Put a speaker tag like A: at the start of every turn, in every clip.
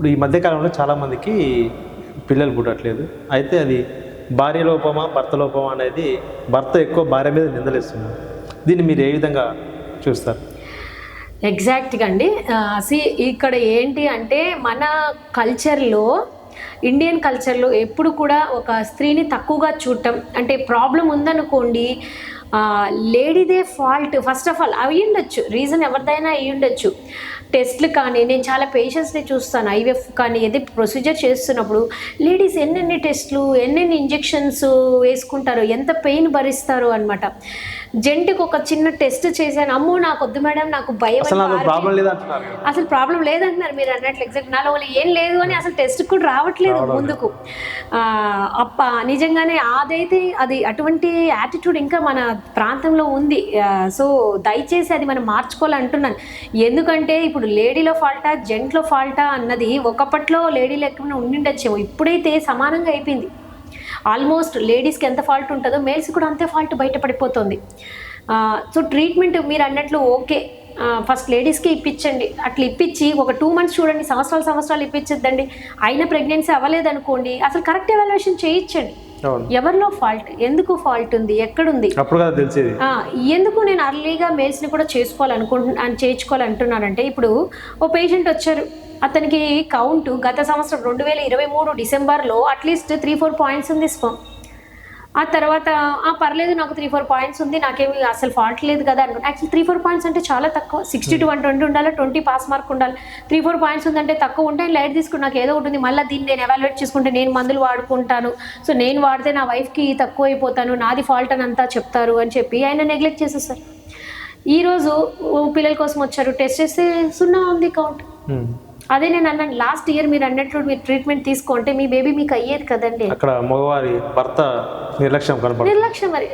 A: ఇప్పుడు ఈ మధ్యకాలంలో చాలామందికి పిల్లలు పుట్టట్లేదు. అయితే అది భార్య లోపమా భర్త లోపమా అనేది భర్త ఎక్కువ భార్య మీద నిందలేస్తున్నారు. దీన్ని మీరు ఏ విధంగా చూస్తారు?
B: ఎగ్జాక్ట్గా అండి. సి ఇక్కడ ఏంటి అంటే మన కల్చర్లో ఇండియన్ కల్చర్లో ఎప్పుడు కూడా ఒక స్త్రీని తక్కువగా చూడటం అంటే ప్రాబ్లం ఉందనుకోండి లేడీదే ఫాల్ట్ ఫస్ట్ ఆఫ్ ఆల్ అవి ఉండొచ్చు. రీజన్ ఎవరిదైనా అయి ఉండొచ్చు. టెస్ట్లు కానీ నేను చాలా పేషెంట్స్ని చూస్తాను. ఐవీఎఫ్ కానీ ఏది ప్రొసీజర్ చేస్తున్నప్పుడు లేడీస్ ఎన్నెన్ని టెస్ట్లు ఎన్నెన్ని ఇంజెక్షన్స్ వేసుకుంటారో ఎంత పెయిన్ భరిస్తారో అనమాట జెంట్కి ఒక చిన్న టెస్ట్ చేశాను. అమ్మో నాకు వద్దు మేడం నాకు భయం
A: అసలు ప్రాబ్లం లేదంటున్నారు
B: మీరు అన్నట్లు. ఎగ్జాక్ట్ నాలో ఏం లేదు అని అసలు టెస్ట్ కూడా రావట్లేదు ముందుకు. అప్ప నిజంగానే అదైతే అది అటువంటి యాటిట్యూడ్ ఇంకా మన ప్రాంతంలో ఉంది. సో దయచేసి అది మనం మార్చుకోవాలంటున్నాను. ఎందుకంటే ఇప్పుడు లేడీలో ఫాల్టా జెంట్లో ఫాల్టా అన్నది ఒకప్పట్లో లేడీలు ఎక్కువ ఉండిండొచ్చేమో. ఇప్పుడైతే సమానంగా అయిపోయింది. ఆల్మోస్ట్ లేడీస్కి ఎంత ఫాల్ట్ ఉంటుందో మేల్స్ కూడా అంతే ఫాల్ట్ బయటపడిపోతుంది. సో ట్రీట్మెంట్ మీరు అన్నట్లు ఓకే. ఫస్ట్ లేడీస్కి ఇప్పించండి. అట్లా ఇప్పించి ఒక టూ మంత్స్ చూడండి సంవత్సరాలు సంవత్సరాలు ఇప్పించద్దండి. అయినా ప్రెగ్నెన్సీ అవ్వలేదనుకోండి అసలు కరెక్ట్ ఎవాల్యుయేషన్ చేయించండి. ఎవరిలో ఫాల్ట్ ఎందుకు ఫాల్ట్ ఉంది? ఎక్కడుంది?
A: అప్పుడు కదా తెలిసేది.
B: ఆ, ఎందుకు నేను అర్లీగా మేల్స్ని కూడా చేసుకోవాలనుకుంటు చేయించుకోవాలంటున్నానంటే ఇప్పుడు ఓ పేషెంట్ వచ్చారు. అతనికి కౌంట్ గత సంవత్సరం రెండు వేల ఇరవై మూడు డిసెంబర్లో at least three four points ఉంది స్పమ్ ఆ తర్వాత ఆ పర్లేదు నాకు త్రీ ఫోర్ పాయింట్స్ ఉంది నాకేమి అసలు ఫాల్ట్ లేదు కదా అనుకుంటా. యాక్చువల్ త్రీ ఫోర్ పాయింట్స్ అంటే చాలా తక్కువ. సిక్స్టీ టు వన్ ట్వంటీ ఉండాలి ట్వంటీ పాస్ మార్క్ ఉండాలి. త్రీ ఫోర్ పాయింట్స్ ఉందంటే తక్కువ ఉంటే లైట్ తీసుకుని నాకు ఏదో ఉంటుంది మళ్ళీ దీన్ని నేను ఎవాల్యుయేట్ చేసుకుంటే నేను మందులు వాడుకుంటాను. సో నేను వాడితే నా వైఫ్కి తక్కువ అయిపోతాను నాది ఫాల్ట్ అని అంతా చెప్తారు అని చెప్పి ఆయన నెగ్లెక్ట్ చేసేస్తారు. ఈరోజు పిల్లల కోసం వచ్చారు టెస్ట్ చేస్తే సున్నా ఉంది కౌంట్
A: ఉమ్.
B: అదే నేను అన్నాను లాస్ట్ ఇయర్ మీరు అన్నట్లు మీరు ట్రీట్మెంట్ తీసుకుంటే మీ బేబీ మీకు అయ్యేది కదండి.
A: అక్కడ మగవారి భర్త నిర్లక్ష్యం
B: నిర్లక్ష్యం మరి.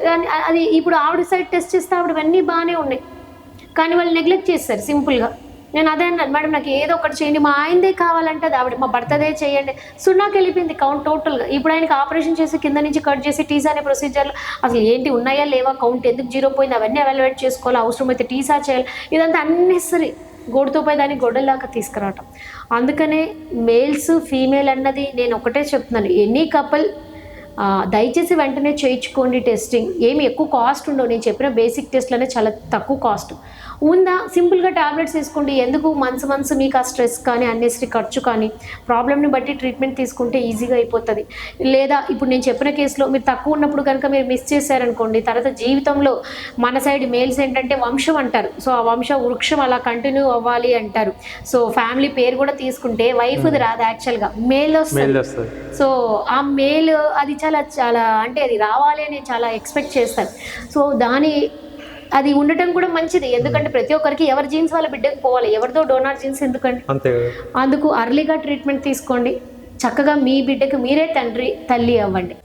B: అది ఇప్పుడు ఆవిడ సైడ్ టెస్ట్ చేస్తే ఆవిడ అన్నీ బాగానే ఉన్నాయి. కానీ వాళ్ళు నెగ్లెక్ట్ చేస్తారు సింపుల్గా. నేను అదే అన్నాను మేడం నాకు ఏదో ఒకటి చేయండి మా ఆయనదే కావాలంటే అది ఆవిడ మా భర్తదే చేయండి. సున్నాకి వెళ్ళిపోయింది కౌంట్ టోటల్గా. ఇప్పుడు ఆయనకి ఆపరేషన్ చేసి కింద నుంచి కట్ చేసి టీసా అనే ప్రొసీజర్లు అసలు ఏంటి ఉన్నాయా లేవా కౌంట్ ఎందుకు జీరో పోయింది అవన్నీ అవాల్యుయేట్ చేసుకోవాలి అవసరమైతే టీసా చేయాలి. ఇదంతా అన్నెసరీ గోడుతో పోయి దాన్ని గొడ్డలాగా తీసుకురావటం. అందుకనే మేల్స్ ఫీమేల్ అన్నది నేను ఒకటే చెప్తున్నాను. ఎనీ కపుల్ దయచేసి వెంటనే చేయించుకోండి టెస్టింగ్. ఏమి ఎక్కువ కాస్ట్ ఉండవు. నేను చెప్పిన బేసిక్ టెస్ట్లనే చాలా తక్కువ కాస్ట్. ఉందా? సింపుల్గా టాబ్లెట్స్ తీసుకోండి ఎందుకు? మంత్స్ మంత్స్ మీకు ఆ స్ట్రెస్ కానీ అన్నెసరీ ఖర్చు కానీ ప్రాబ్లమ్ని బట్టి ట్రీట్మెంట్ తీసుకుంటే ఈజీగా అయిపోతుంది. లేదా ఇప్పుడు నేను చెప్పిన కేసులో మీరు తక్కువ ఉన్నప్పుడు కనుక మీరు మిస్ చేశారనుకోండి తర్వాత జీవితంలో మన సైడ్ మేల్స్ ఏంటంటే వంశం అంటారు. సో ఆ వంశ వృక్షం అలా కంటిన్యూ అవ్వాలి అంటారు. సో ఫ్యామిలీ పేరు కూడా తీసుకుంటే వైఫ్ది రాదు యాక్చువల్గా. మేల్ వస్తుంది. సో ఆ మేల్ అది చాలా చాలా అంటే అది రావాలి అని చాలా ఎక్స్పెక్ట్ చేస్తారు. సో దాని అది ఉండటం కూడా మంచిది. ఎందుకంటే ప్రతి ఒక్కరికి ఎవరి జీన్స్ వాళ్ళ బిడ్డకు పోవాలి. ఎవరిదో డోనార్ జీన్స్
A: కదా.
B: అందుకు అర్లీగా ట్రీట్మెంట్ తీసుకోండి. చక్కగా మీ బిడ్డకు మీరే తండ్రి తల్లి అవ్వండి.